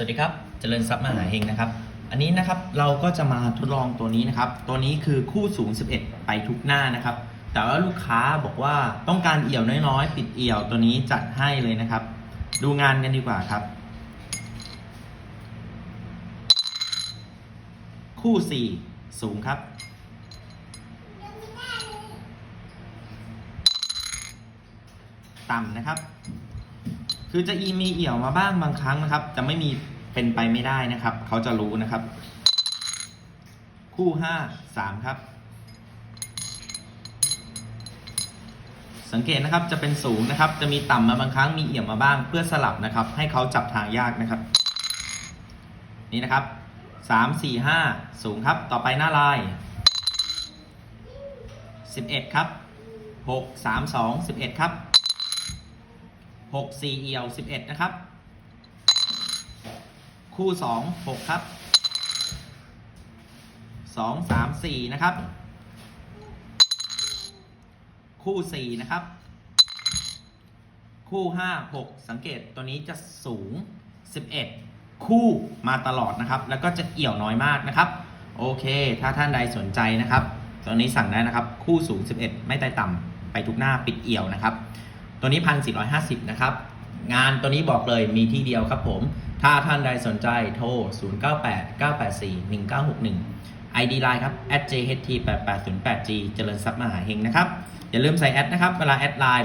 สวัสดีครับ เจริญทรัพย์มหาเฮงนะครับ อันนี้นะครับเราก็จะมาทดลองตัวนี้นะครับ ตัวนี้คือคู่สูง 11 ไปทุกหน้านะครับ แต่ว่าลูกค้าบอกว่าต้องการเอี่ยวน้อยๆ ปิดเอี่ยวตัวนี้จัดให้เลยนะครับ ดูงานกันดีกว่าครับ คู่ 4 สูงครับ ต่ำนะครับ คือจะอีมีเอี่ยวมาบ้างบางครั้งนะครับ จะไม่มีเป็นไปไม่ได้นะครับ เขาจะรู้นะครับ คู่ห้าสามครับ สังเกตนะครับจะเป็นสูงนะครับ จะมีต่ำมาบางครั้งมีเอี่ยมมาบ้างเพื่อสลับนะครับ ให้เขาจับทางยากนะครับ นี่นะครับสามสี่ห้าสูงครับ ต่อไปหน้าลายสิบเอ็ดครับหกสามสองสิบเอ็ดครับ หกสี่เอี่ยวสิบเอ็ดนะครับ คู่สองหกครับสองสามสี่นะครับ คู่สี่นะครับ คู่ห้าหกสังเกตตัวนี้จะสูงสิบเอ็ดคู่มาตลอดนะครับ แล้วก็จะเอี่ยวน้อยมากนะครับ โอเค ถ้าท่านใดสนใจนะครับตัวนี้สั่งได้นะครับ คู่สูง 11 ไม่ไต่ต่ำไปทุกหน้าปิดเอี่ยวนะครับ ตัวนี้พันสี่ร้อยห้าสิบนะครับ งานตัวนี้บอกเลยมีที่เดียวครับผม ถ้าท่านใดสนใจโทร 0 9 8 9 8 4 1 9 6 1 ID Line ครับ @jht8808g เจริญทรัพย์มหาเฮงนะครับ อย่าลืมใส่แอดนะครับ เวลาแอดไลน์